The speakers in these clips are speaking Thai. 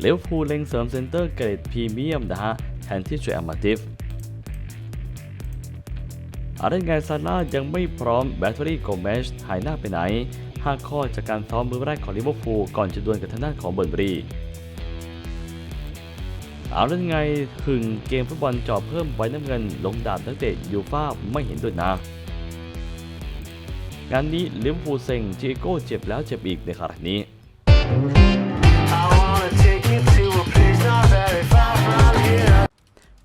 เลเวอร์พูลเล็งเสริมเซนเตอร์เกรดพรีเมียมนะฮะแทนที่จวยอามาติฟอะไรไงซาร่ายังไม่พร้อมแบตเตอรี่โกเมชหายหน้าไปไหนห้าข้อจากการซ้อมมือแรกของลิเวอร์พูลก่อนจะดวลกับทางด้านของเบิร์นบรีเอาแล้วยังไงหึงเกมฟุตบอลจอบเพิ่มไว้น้ำเงินลงดาบนักเตะยูฟ่าไม่เห็นด้วยนะงานนี้ลิเวอร์พูลเซ็งจิโก้เจ็บแล้วเจ็บอีกในขณะนี้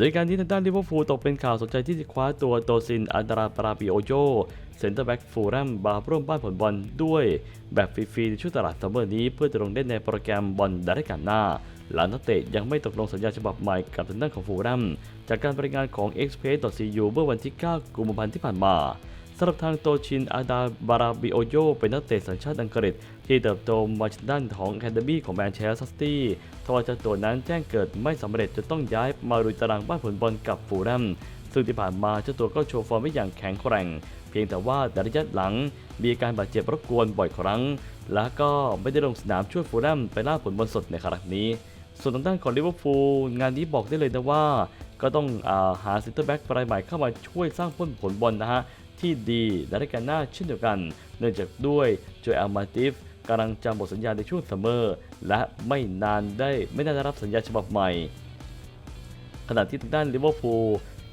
โดยการที่ทางด้านลิเวอร์พูลตกเป็นข่าวสนใจที่จะคว้าตัวโตซินอันดราปราปิโอโจเซนเตอร์แบ็กฟูแรมบาร่วมบ้านผลบอลด้วย แบบฟรีๆในช่วงตลาดซัมเมอร์นี้เพื่อจะลงเล่นในโปรแกรมบอลดัดกันหน้า หลังนักเตะยังไม่ตกลงสัญญาฉบับใหม่กับทางด้านของฟูแรมจากการรายงานของ Express.cu เมื่อวันที่ 9 กุมภาพันธ์ที่ผ่านมา สำหรับทางโตชินอาดาบาราบิโอโยเป็นนักเตะสัญชาติอังกฤษ ที่เติบโตมาจากด้านของแคนเดบี้ของแมนเชสเตอร์ซิตี้ทว่าเจ้าตัวนั้นแจ้งเกิดไม่สำเร็จจนต้องย้ายมาลุยตารางบ้านผลบอลกับฟูแลมซึ่งที่ผ่านมาเจ้าตัวก็โชว์ฟอร์มได้อย่างแข็งแกร่ง เพียงแต่ว่าในระยะหลังมีอาการบาดเจ็บรบกวนบ่อยครั้ง และก็ไม่ได้ลงสนามช่วยฟูแลมไปล่าผลบอลสดในครั้งนี้ ส่วนทางด้านของลิเวอร์พูลงานนี้บอกได้เลยนะว่าก็ต้องอาหาเซนเตอร์แบ็กรายใหม่เข้ามาช่วยสร้างพ้นผลบอลนะฮะ ที่ดีและได้การหน้าเช่นเดียวกัน เนื่องจากด้วยโจเอลมาติฟกำลังจำหมดสัญญาในช่วงซัมเมอร์และไม่นานได้ไม่น่าจะรับสัญญาฉบับใหม่ ขณะที่ทางด้านลิเวอร์พูล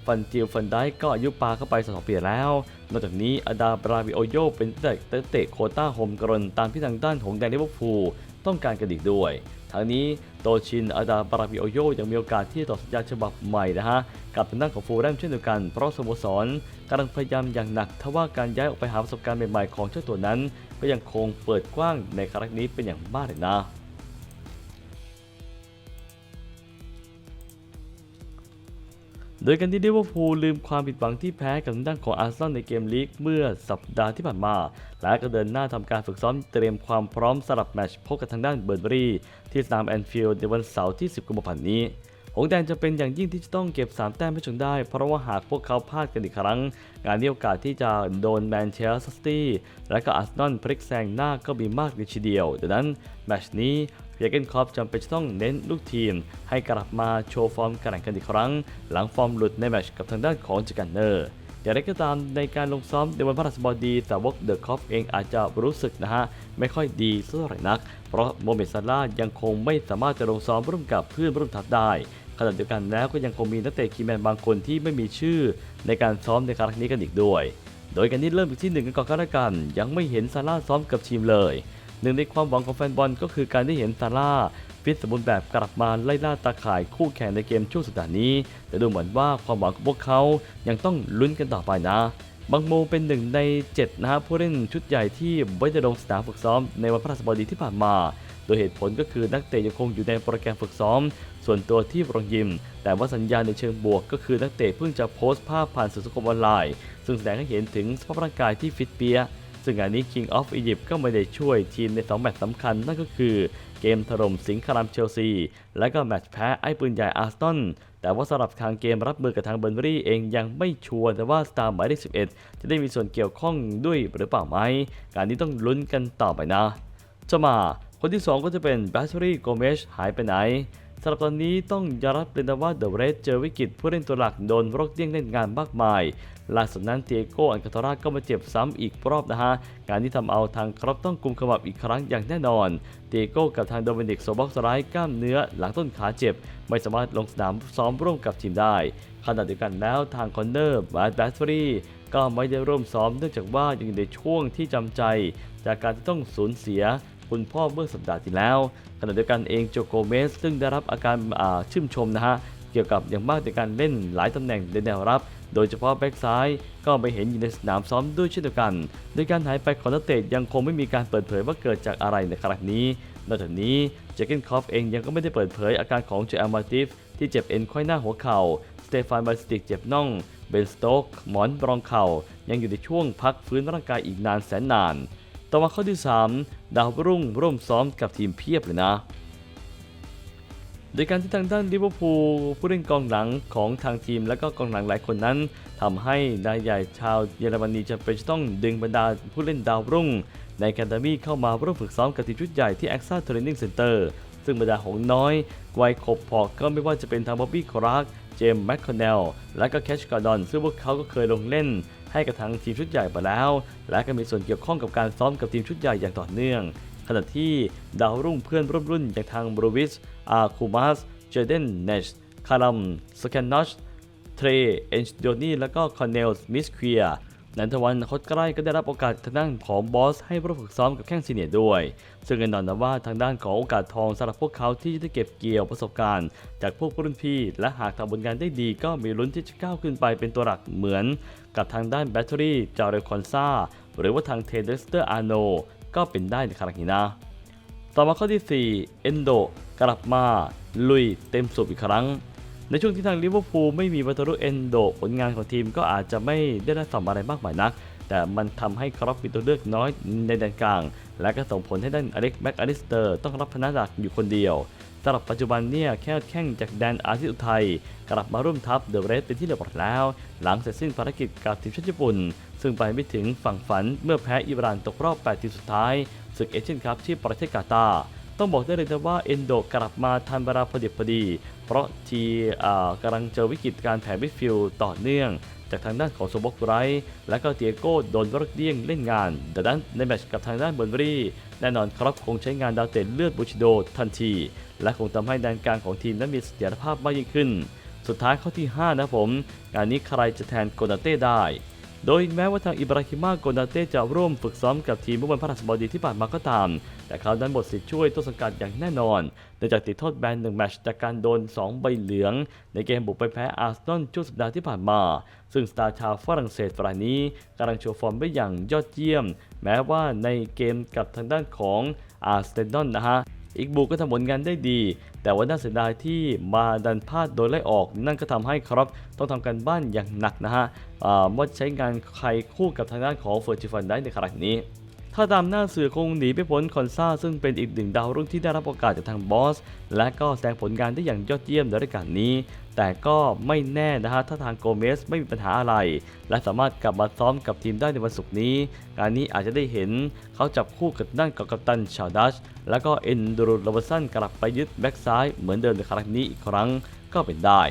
ฟันจิลฟันได้ก็อายุปาเข้าไปสองปีแล้ว นอกจากนี้อาดาบราบิโอโยเป็นนักเตะโคต้าโฮมกรนตามที่ทางด้านของแดนลิเวอร์พูลต้องการกันอีกด้วยทั้งนี้โตชินอาดาบราบิโอโยยังมีโอกาสที่จะต่อสัญญาฉบับใหม่นะฮะ กับทางด้านของฟูลแลมเช่นเดียวกัน เพราะสโมสรกำลังพยายามอย่างหนักทว่าการย้ายออกไปหาประสบการณ์ใหม่ๆของเจ้าตัวนั้น ก็ยังคงเปิดกว้างในครั้งนี้เป็นอย่างมากเลยนะ โดยการที่ลิเวอร์พูลลืมความผิดหวังที่แพ้กับทางด้านของอาร์เซนอลในเกมลีกเมื่อสัปดาห์ที่ผ่านมา และก็เดินหน้าทำการฝึกซ้อมเตรียมความพร้อมสำหรับแมตช์พบกับทางด้านเบิร์นบรีที่สนามแอนฟิลด์ในวันเสาร์ที่ 10 กุมภาพันธ์นี้หงแดงจะเป็นอย่างยิ่งที่จะต้องเก็บ 3 แต้มให้จงได้ เพราะว่าหากพวกเขาพลาดกันอีกครั้ง งานนี้โอกาสที่จะโดนแมนเชสเตอร์ซิตี้และก็อาร์เซนอลพลิกแซงหน้าก็มีมากเลยทีเดียวดังนั้นแมตช์นี้ เยเกนคอปจำเป็นจะต้องเน้นลูกทีม ให้กลับมาโชว์ฟอร์มการแข่งขันอีกครั้ง หลังฟอร์มหลุดในแมตช์กับทางด้านของจิกันเนอร์อย่างไรก็ตามในการลงซ้อมในวันพฤหัสบดี แต่วกเดอะคอฟเองอาจจะรู้สึกนะฮะ ไม่ค่อยดีสักเท่าไหร่นัก เพราะโมเมดซาร่ายังคงไม่สามารถจะลงซ้อมร่วมกับเพื่อนร่วมทัพได้ขณะเดียวกันแล้วก็ยังคงมีนักเตะคีแมนบางคนที่ไม่มีชื่อในการซ้อมในครั้งนี้กันอีกด้วย โดยกันนี้เริ่มที่หนึ่งกันก่อนก็แล้วกัน ยังไม่เห็นซาร่าซ้อมกับทีมเลย หนึ่งในความหวังของแฟนบอลก็คือการได้เห็นซาร่าฟิตสมบูรณ์แบบกลับมาไล่ล่าตาข่ายคู่แข่งในเกมช่วงสัปดาห์นี้ แต่ดูเหมือนว่าความหวังของพวกเขายังต้องลุ้นกันต่อไปนะบางโมเป็นหนึ่งใน 7 นะฮะผู้เล่นชุดใหญ่ที่ไม่ได้ลงสนามฝึกซ้อมในวันพฤหัสบดีที่ผ่านมา โดยเหตุผลก็คือนักเตะยังคงอยู่ในโปรแกรมฝึกซ้อม ส่วนตัวที่โรงยิม แต่ว่าสัญญาณในเชิงบวกก็คือนักเตะเพิ่งจะโพสต์ภาพผ่านสื่อสังคมออนไลน์ ซึ่งแสดงให้เห็นถึงสภาพร่างกายที่ฟิตเปีย ซึ่งงานนี้ King of Egypt ก็ไม่ได้ช่วยทีมใน 2 แมตช์สำคัญ นั่นก็คือเกมถล่มสิงห์คารามเชลซี และก็แมตช์แพ้ไอ้ปืนใหญ่อาร์สตันแต่ว่าสำหรับทางเกมรับมือกับทางเบอร์นบรี่เองยังไม่ชัวร์แต่ว่าสตาร์หมายเลข11 จะได้มีส่วนเกี่ยวข้องด้วยหรือเปล่าไหมการนี้ต้องลุ้นกันต่อไปนะจะมาคนที่ 2 ก็จะเป็นแบตเตอรี่โกเมชหายไปไหน สำหรับตอนนี้ต้องยอมรับเลยนะว่าเดอะเรสเจอวิกฤตผู้เล่นตัวหลักโดนโรคเดี้ยงเล่นงานมากมายล่าสุดนั้นเตียโกอันคาตาราก็มาเจ็บซ้ำอีกรอบนะฮะงานที่ทำเอาทางครับต้องกุมขมับอีกครั้งอย่างแน่นอนเตียโกกับทางโดมินิกโซบ็อกสไลด์กล้ามเนื้อหลังต้นขาเจ็บ ไม่สามารถลงสนามซ้อมร่วมกับทีมได้ขณะเดียวกันแล้วทางคอนเนอร์บาร์แบตเตอรี่ก็ไม่ได้ร่วมซ้อมเนื่องจากว่ายังอยู่ในช่วงที่จำใจ จากการที่ต้องสูญเสีย คุณพ่อเมื่อสัปดาห์ที่แล้ว ขณะเดียวกันเองโจโกเมส ซึ่งได้รับอาการชื่นชมนะฮะเกี่ยวกับอย่างมากในการเล่นหลายตำแหน่งในแนวรับ โดยเฉพาะแบ็กซ้ายก็ไม่เห็นอยู่ในสนามซ้อมด้วยเช่นเดียวกัน โดยการหายไปของนักเตะยังคงไม่มีการเปิดเผยว่าเกิดจากอะไรในครั้งนี้ นอกจากนี้เจคเกนคอฟเองยังก็ไม่ได้เปิดเผยอาการของเจอลมาติฟที่เจ็บเอ็นค่อยหน้าหัวเข่าสเตฟานบาสติกเจ็บน่องเบนสโต๊กหมอนรองเข่ายังอยู่ในช่วงพักฟื้นร่างกายอีกนานแสนนาน ต่อมาข้อที่ 3 ดาวรุ่งร่วมซ้อมกับทีมเพียบเลยนะ โดยการที่ทางด้านลิเวอร์พูลผู้เล่นกองหลังของทางทีม และก็กองหลังหลายคนนั้นทำให้นายใหญ่ชาวเยอรมนีจำเป็นจะต้องดึงบรรดาผู้เล่นดาวรุ่ง ในแคนดามีเข้ามาร่วมฝึกซ้อมกับทีมชุดใหญ่ที่ AXA Training Center ซึ่งบรรดาหงน้อยวัยขบพอกก็ไม่ว่าจะเป็นทางบ๊อบบี้คอรัก เจมส์แมคคอนเนล และก็แคชการ์ดอน ซึ่งพวกเขาก็เคยลงเล่น ให้กับทางทีมชุดใหญ่ไปแล้ว และก็มีส่วนเกี่ยวข้องกับการซ้อมกับทีมชุดใหญ่อย่างต่อเนื่อง ขณะที่ดาวรุ่งเพื่อนร่วมรุ่นอย่างทางบรูวิสอาร์คูมัสเจเดนเนชคารัมสแคนนอชเทรเอนชโดนี่และก็คอนเนลส์มิสเคียนันทวันคดใกล้ก็ได้รับโอกาสทางด้านของบอสให้ร่วมฝึกซ้อมกับแข้งซีเนียด้วย ซึ่งแน่นอนนะว่าทางด้านของโอกาสทองสำหรับพวกเขาที่จะได้เก็บเกี่ยวประสบการณ์ จากพวกรุ่นพี่ และหากทำผลงานได้ดีก็มีลุ้นที่จะก้าวขึ้นไปเป็นตัวหลักเหมือน กับทางด้านแบตเตอรี่จาเรคอนซาหรือว่าทางเทเดสเตอร์อาโนก็เป็นได้ในครั้งนี้นะ ต่อมาข้อที่ 4 เอนโดกลับมาลุยเต็มสูบอีกครั้ง ในช่วงที่ทางลิเวอร์พูลไม่มีวัตรุเอนโดผลงานของทีมก็อาจจะไม่ได้ได้สำอะไรมากมายนัก แต่มันทำให้ครอปมีตัวเลือกน้อยในแดนกลาง และก็ส่งผลให้ด้านอเล็กแบ็กอลิสเตอร์ต้องรับพนักหนักอยู่คนเดียว สำหรับปัจจุบันเนี่ยแค่แข้งจากแดนอาทิตย์อุทัยกลับมาร่วมทัพเดอะเรสเป็นที่เรียบร้อยแล้ว หลังเสร็จสิ้นภารกิจกับทีมชาติญี่ปุ่น ซึ่งไปไม่ถึงฝั่งฝันเมื่อแพ้อิหร่านตกรอบ 8 ทีมสุดท้ายศึกเอเชียนคัพที่ประเทศกาตาร์ต้องบอกได้เลยนะว่าเอนโดกลับมาทันเวลาพอดีพอดี เพราะทีอ่ากำลังเจอวิกฤตการแผ่มิดฟิลด์ต่อเนื่องจากทางด้านของโซบกไรท์และก็เตียโก้โดนวรกเดี้ยงเล่นงานดังนั้นในแมตช์กับทางด้านเบอร์นบรีแน่นอนครับคงใช้งานดาวเตะเลือดบูชิโดทันที และคงทำให้แดนกลางของทีมนั้นมีเสถียรภาพมากยิ่งขึ้น สุดท้ายข้อที่ 5 นะผม งานนี้ใครจะแทนโกนาเต้ได้ โดยแม้ว่าทางอิบราฮิมาโกนาเต้จะร่วมฝึกซ้อมกับทีมเมื่อวันพฤหัสบดีที่ผ่านมาก็ตาม แต่เขานั้นหมดสิทธิ์ช่วยต้นสังกัดอย่างแน่นอนเนื่องจากติดโทษแบนหนึ่งแมตช์จากการโดน 2 ใบเหลือง ในเกมบุกไปแพ้อาร์เซนอลช่วงสัปดาห์ที่ผ่านมา ซึ่งสตาร์ชาวฝรั่งเศสรายนี้กำลังโชว์ฟอร์มได้อย่างยอดเยี่ยม แม้ว่าในเกมกับทางด้านของอาร์เซนอลนะฮะ อีกบูก็ทำผลงานได้ดี แต่ว่าน่าเสียดายที่มาดันพลาดโดยไล่ออก นั่นก็ทำให้ครับ ต้องทำการบ้านอย่างหนักนะฮะว่าใช้งานใครคู่กับทางด้านของเฟอร์จิฟันได้ในครั้งนี้ถ้าตามหน้าสื่อคงหนีไปพ้นคอนซาซึ่งเป็นอีกหนึ่งดาวรุ่งที่ได้รับโอกาสจากทางบอส และก็แสดงผลงานได้อย่างยอดเยี่ยมในรายการนี้ แต่ก็ไม่แน่นะฮะถ้าทางโกเมสไม่มีปัญหาอะไร และสามารถกลับมาซ้อมกับทีมได้ในวันศุกร์นี้งานนี้อาจจะได้เห็นเขาจับคู่กับนั่นกับกัปตันชาวดัช แล้วก็เอนดูรุลาบสันกลับไปยึดแบ็กซ้ายเหมือนเดิมในครั้งนี้อีกครั้งก็เป็นได้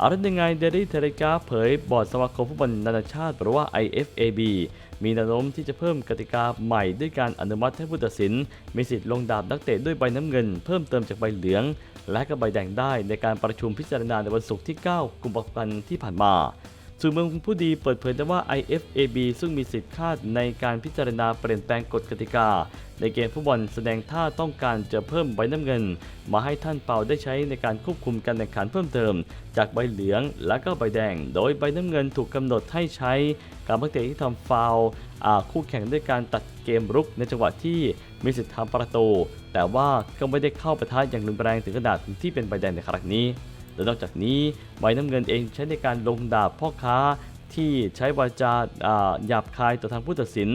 อาละยังไงเดลี่เทเลกราเผยบอร์ดสมาคมฟุตบอลนานาชาติหรือว่า IFAB มีแนวโน้มที่จะเพิ่มกติกาใหม่ด้วยการอนุมัติให้ผู้ตัดสิน มีสิทธิ์ลงดาบนักเตะด้วยใบน้ำเงิน เพิ่มเติมจากใบเหลือง และก็ใบแดงได้ในการประชุมพิจารณาในวันศุกร์ที่ 9 กุมภาพันธ์ที่ผ่านมา สื่อเมืองผู้ดีเปิดเผยได้ว่า IFAB ซึ่งมีสิทธิ์คาดในการพิจารณาเปลี่ยนแปลงกฎกติกา ในเกมฟุตบอลแสดงท่าต้องการจะเพิ่มใบน้ำเงิน มาให้ท่านเปาได้ใช้ในการควบคุมการแข่งขันเพิ่มเติม จากใบเหลืองและก็ใบแดง โดยใบน้ำเงินถูกกำหนดให้ใช้กับนักเตะที่ทำฟาวคู่แข่งด้วยการตัดเกมรุกในจังหวะที่มีสิทธิ์ทำประตู แต่ว่าก็ไม่ได้เข้าประทะอย่างรุนแรงถึงขนาดที่เป็นใบแดงในครั้งนี้ และนอกจากนี้ใบน้ำเงินเองใช้ในการลงดาบพ่อค้าที่ใช้วาจาหยาบคายต่อทางผู้ตัดสิน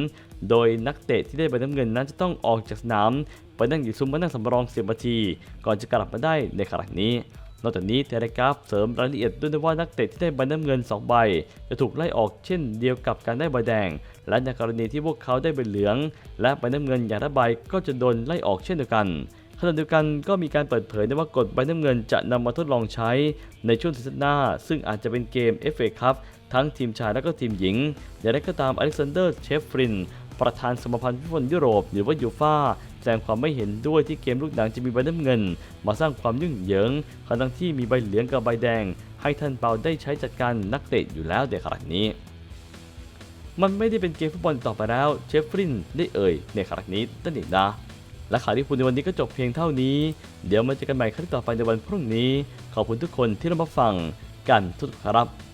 โดยนักเตะที่ได้ใบน้ำเงินนั้นจะต้องออกจากสนาม ไปนั่งอยู่ซุ้มมานั่งสำรองเสียนาที ก่อนจะกลับมาได้ในครั้งนี้ นอกจากนี้เทเลกราฟเสริมรายละเอียดด้วยว่านักเตะที่ได้ใบน้ำเงิน 2 ใบ จะถูกไล่ออกเช่นเดียวกับการได้ใบแดง และในกรณีที่พวกเขาได้ใบเหลือง และใบน้ำเงินอย่างละใบก็จะโดนไล่ออกเช่นเดียวกัน ขณะเดียวกันก็มีการเปิดเผยนะว่ากฎใบน้ำเงินจะนำมาทดลองใช้ในช่วงซีซั่นหน้า ซึ่งอาจจะเป็นเกม FA คัพทั้งทีมชายและก็ทีมหญิง อย่างไรก็ตามอเล็กซานเดอร์เชฟฟริน ประธานสมาพันธ์ฟุตบอลยุโรป หรือว่ายูฟ่าแสดงความไม่เห็นด้วยที่เกมลูกหนังจะมีใบน้ำเงิน มาสร้างความยุ่งเหยิงขณะที่มีใบเหลืองกับใบแดง ให้ท่านเปาได้ใช้จัดการนักเตะอยู่แล้วเดี๋ยวขณะนี้ มันไม่ได้เป็นเกมฟุตบอลต่อไปแล้วเชฟฟรินได้เอ่ยในครั้งนี้ตั้งแต่นะ และข่าวที่คุณในวันนี้ก็จบเพียงเท่านี้ เดี๋ยวมาเจอกันใหม่ครั้งต่อไปในวันพรุ่งนี้ ขอบคุณทุกคนที่รับฟังกันทุกครับ